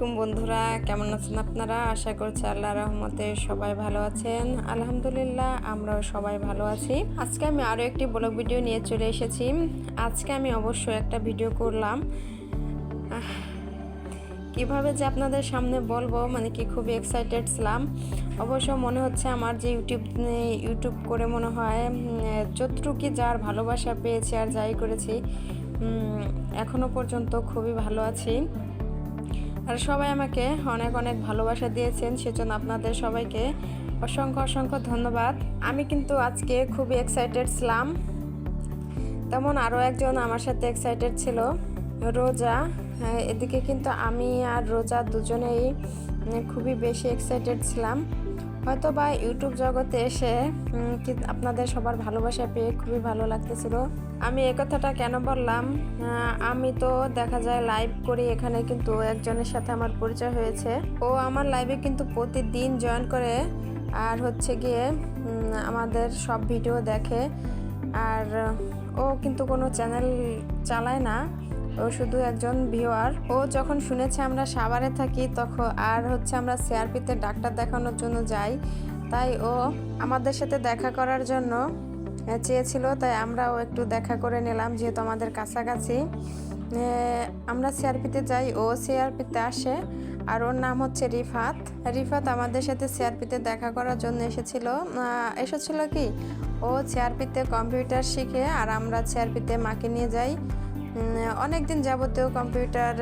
আলাইকুম বন্ধুরা কেমন আছেন আপনারা? আশা করছি আল্লাহ রহমতে সবাই ভালো আছেন। আলহামদুলিল্লাহ আমরাও সবাই ভালো আছি। আজকে আমি আরও একটি ব্লগ ভিডিও নিয়ে চলে এসেছি। আজকে আমি অবশ্যই একটা ভিডিও করলাম। কীভাবে যে আপনাদের সামনে বলব মানে কি খুবই এক্সাইটেড ছিলাম। অবশ্য মনে হচ্ছে আমার যে ইউটিউব ইউটিউব করে মনে হয় যতটুকু যার ভালোবাসা পেয়েছি আর যাই করেছি উম, এখনও পর্যন্ত খুবই ভালো আছি। আর সবাই আমাকে অনেক অনেক ভালোবাসা দিয়েছেন সেজন্য আপনাদের সবাইকে অসংখ্য অসংখ্য ধন্যবাদ। আমি কিন্তু আজকে খুবই এক্সাইটেড ছিলাম। তেমন আরও একজন আমার সাথে এক্সাইটেড ছিল রোজা। হ্যাঁ, এদিকে কিন্তু আমি আর রোজা দুজনেই খুবই বেশি এক্সাইটেড ছিলাম। হয়তো বা ইউটিউব জগতে এসে আপনাদের সবার ভালোবাসা পেয়ে খুবই ভালো লাগতেছিল। আমি এ কথাটা কেন বললাম? আমি তো দেখা যায় লাইভ করি, এখানে কিন্তু একজনের সাথে আমার পরিচয় হয়েছে। ও আমার লাইভে কিন্তু প্রতিদিন জয়েন করে, আর হচ্ছে গিয়ে আমাদের সব ভিডিও দেখে। আর ও কিন্তু কোনো চ্যানেল চালায় না। ও শুধু একজন ভিউয়ার ও যখন শুনেছে আমরা সাভারে থাকি, তখন আর হচ্ছে আমরা সিআরপিতে ডাক্তার দেখানোর জন্য যাই। তাই ও আমাদের সাথে দেখা করার জন্য চেয়েছিল। তাই আমরাও একটু দেখা করে নিলাম, যেহেতু আমাদের কাছাকাছি। আমরা সিআরপিতে যাই, ও সিআরপিতে আসে। আর ওর নাম হচ্ছে রিফাত। রিফাত আমাদের সাথে সিআরপিতে দেখা করার জন্য এসেছিল। এসেছিল কি? ও সিআরপিতে কম্পিউটার শিখে আর আমরা সিআরপিতে মাকে নিয়ে যাই। অনেক দিন যাবতীয় কম্পিউটার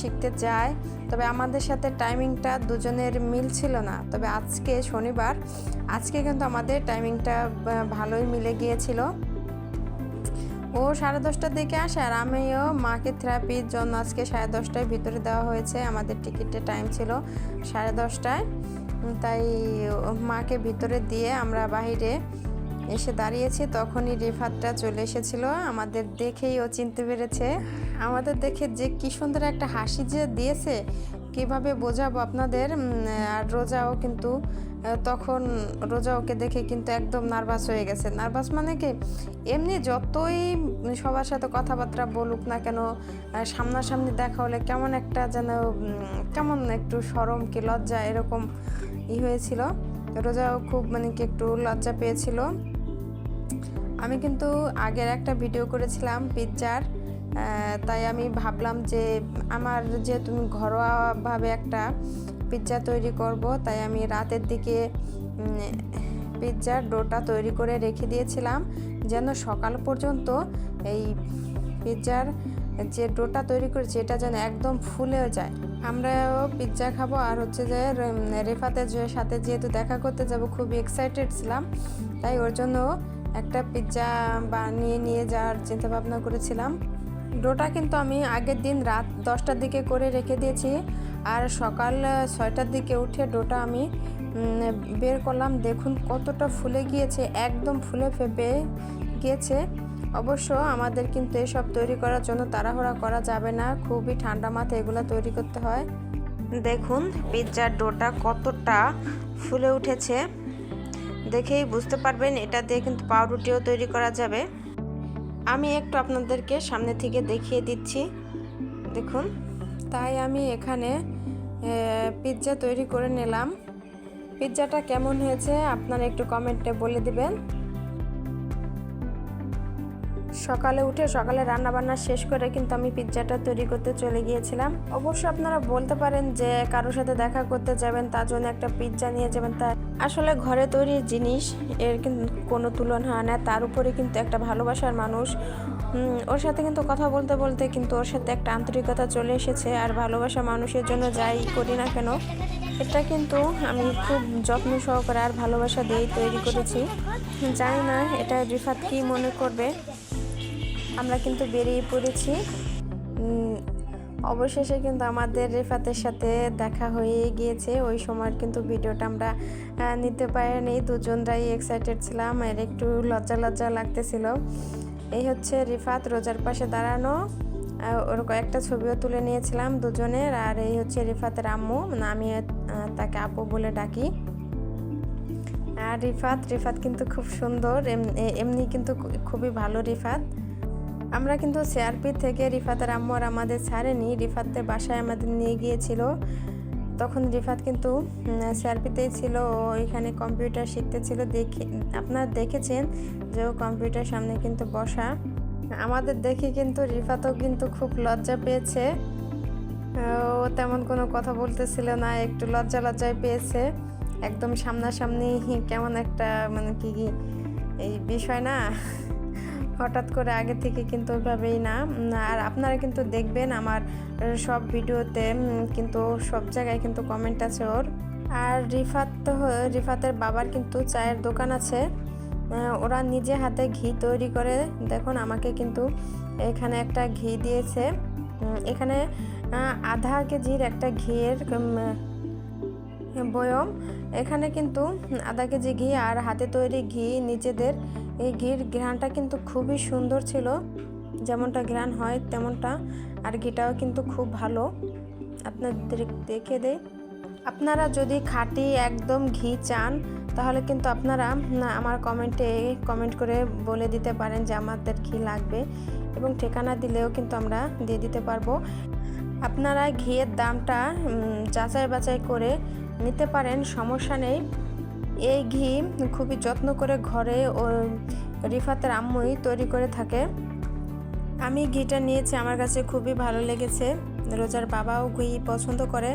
শিখতে যায়। তবে আমাদের সাথে টাইমিংটা দুজনের মিল ছিল না। তবে আজকে শনিবার, আজকে কিন্তু আমাদের টাইমিংটা ভালোই মিলে গিয়েছিল। ও সাড়ে দশটার দিকে আসে আর আমিও মাকে থেরাপির জন্য আজকে সাড়ে দশটায় ভিতরে দেওয়া হয়েছে। আমাদের টিকিটের টাইম ছিল সাড়ে দশটায়। তাই মাকে ভিতরে দিয়ে আমরা বাইরে এসে দাঁড়িয়েছি, তখনই রেফাতটা চলে এসেছিল। আমাদের দেখেই ও চিনতে পেরেছে। আমাদের দেখে যে কি সুন্দর একটা হাসি যে দিয়েছে, কীভাবে বোঝাবো আপনাদের? আর রোজাও কিন্তু তখন রোজা ওকে দেখে কিন্তু একদম নার্ভাস হয়ে গেছে। নার্ভাস মানে কি? এমনি যতই সবার সাথে কথাবার্তা বলুক না কেন সামনাসামনি দেখা হলে কেমন একটা যেন কেমন একটু সরম কি লজ্জা এরকম ই হয়েছিল। রোজাও খুব মানে কি একটু লজ্জা পেয়েছিল। আমি কিন্তু আগের একটা ভিডিও করেছিলাম পিৎজার তাই আমি ভাবলাম যে আমার যে তুমি ঘরোয়াভাবে একটা পিৎজা তৈরি করব, তাই আমি রাতের দিকে পিৎজার ডোটা তৈরি করে রেখে দিয়েছিলাম। যেন সকাল পর্যন্ত এই পিৎজার যে ডোটা তৈরি করেছি, এটা যেন একদম ফুলেও যায়। আমরাও পিৎজা খাব আর হচ্ছে যে রেফাতের সাথে যেহেতু দেখা করতে যাব, খুবই এক্সাইটেড ছিলাম। তাই ওর জন্য একটা পিৎজা বানিয়ে নিয়ে যাওয়ার চিন্তা ভাবনা করেছিলাম। ডোটা কিন্তু আমি আগের দিন রাত দশটার দিকে করে রেখে দিয়েছি। আর সকাল ছয়টার দিকে উঠে ডোটা আমি বের করলাম। দেখুন কতটা ফুলে গিয়েছে, একদম ফুলে ফেপে গিয়েছে। অবশ্য আমাদের কিন্তু এসব তৈরি করার জন্য তাড়াহুড়া করা যাবে না, খুবই ঠান্ডা মাথায় এগুলো তৈরি করতে হয়। দেখুন পিৎজার ডোটা কতটা ফুলে উঠেছে। দেখেই বুঝতে পারবেন, এটা দিয়ে কিন্তু পাউরুটিও তৈরি করা যাবে। আমি একটু আপনাদেরকে সামনে থেকে দেখিয়ে দিচ্ছি। দেখুন, তাই আমি এখানে পিৎজা তৈরি করে নিলাম। পিৎজাটা কেমন হয়েছে, আপনারা একটু কমেন্টে বলে দিবেন। সকালে উঠে সকালে রান্না বান্না শেষ করে কিন্তু আমি পিৎজাটা তৈরি করতে চলে গিয়েছিলাম। অবশ্য আপনারা বলতে পারেন যে কারোর সাথে দেখা করতে যাবেন, তার জন্য একটা পিৎজা নিয়ে যাবেন। তা আসলে ঘরে তৈরি জিনিস এর কিন্তু কোনো তুলনা হয় না, তার উপরে কিন্তু একটা ভালোবাসার মানুষ। ওর সাথে কিন্তু কথা বলতে বলতে কিন্তু ওর সাথে একটা আন্তরিকতা চলে এসেছে আর ভালোবাসা মানুষের জন্য যাই করি না কেন, এটা কিন্তু আমি খুব যত্ন সহকারে আর ভালোবাসা দিয়েই তৈরি করেছি। জানি না এটা রিফাত কি মনে করবে। আমরা কিন্তু বেরিয়ে পড়েছি। অবশেষে কিন্তু আমাদের রেফাতের সাথে দেখা হয়ে গিয়েছে। ওই সময় কিন্তু ভিডিওটা আমরা নিতে পারিনি। দুজনরাই এক্সাইটেড ছিলাম, আর একটু লজ্জা লজ্জা লাগতেছিল। এই হচ্ছে রিফাত রোজার পাশে দাঁড়ানো। ওর কয়েকটা ছবিও তুলে নিয়েছিলাম দুজনের, আর এই হচ্ছে রিফাতের আম্মু। মানে আমি তাকে আপু বলে ডাকি। আর রিফাত রিফাত কিন্তু খুব সুন্দর। এমনি কিন্তু খুবই ভালো রিফাত। আমরা কিন্তু সিআরপি থেকে রিফাতের আম্মু আর আমাদের ছাড়েনি। রিফাতের বাসায় আমাদের নিয়ে গিয়েছিল। তখন রিফাত কিন্তু সিআরপিতেই ছিল। ও এখানে কম্পিউটার শিখতেছিল। দেখে, আপনারা দেখেছেন যে ও কম্পিউটার সামনে কিন্তু বসা। আমাদের দেখে কিন্তু রিফাতও কিন্তু খুব লজ্জা পেয়েছে। ও তেমন কোনো কথা বলতেছিল না, একটু লজ্জা লজ্জায় পেয়েছে। একদম সামনাসামনি কেমন একটা মানে কি, এই বিষয় না? হঠাৎ করে আগে থেকে কিন্তু ওইভাবেই না। আর আপনারা কিন্তু দেখবেন আমার সব ভিডিওতে কিন্তু সব জায়গায় কিন্তু কমেন্ট আছে ওর। আর রিফাত তো রিফাতের বাবার কিন্তু চায়ের দোকান আছে। ওরা নিজে হাতে ঘি তৈরি করে। দেখুন, আমাকে কিন্তু এখানে একটা ঘি দিয়েছে। এখানে আধা কেজির একটা ঘিয়ের বয়ম। এখানে কিন্তু আধা কেজি ঘি আর হাতে তৈরি ঘি, নিজেদের এই ঘির ঘ্রাণটা কিন্তু খুবই সুন্দর ছিল। যেমনটা ঘ্রাণ হয় তেমনটা, আর ঘিটাও কিন্তু খুব ভালো। আপনাদের দেখে দেয় আপনারা যদি খাঁটি একদম ঘি চান, তাহলে কিন্তু আপনারা আমার কমেন্টে কমেন্ট করে বলে দিতে পারেন যে আমাদের ঘি লাগবে এবং ঠিকানা দিলেও কিন্তু আমরা দিয়ে দিতে পারব। আপনারা ঘিয়ের দামটা যাচাই বাছাই করে নিতে পারেন, সমস্যা নেই। এই ঘি খুবই যত্ন করে ঘরে ও রিফাতের আম্মুই তৈরি করে থাকে। আমি ঘিটা নিয়েছি, আমার কাছে খুবই ভালো লেগেছে। রোজার বাবাও ঘি পছন্দ করে।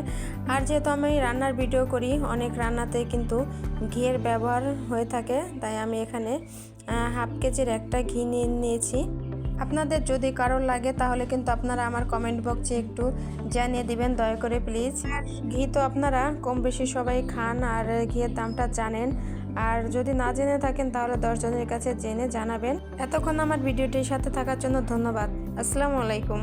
আর যেহেতু আমি রান্নার ভিডিও করি, অনেক রান্নাতে কিন্তু ঘিয়ের ব্যবহার হয়ে থাকে। তাই আমি এখানে হাফ কেজির একটা ঘি নিয়ে নিয়েছি। আপনাদের যদি কারোর লাগে, তাহলে কিন্তু আপনারা আমার কমেন্ট বক্সে একটু জানিয়ে দিবেন, দয়া করে প্লিজ ঘি তো আপনারা কম বেশি সবাই খান, আর ঘিয়ের দামটা জানেন। আর যদি না জেনে থাকেন, তাহলে দশজনের কাছে জেনে জানাবেন। এতক্ষণ আমার ভিডিওটির সাথে থাকার জন্য ধন্যবাদ। আসসালামু আলাইকুম।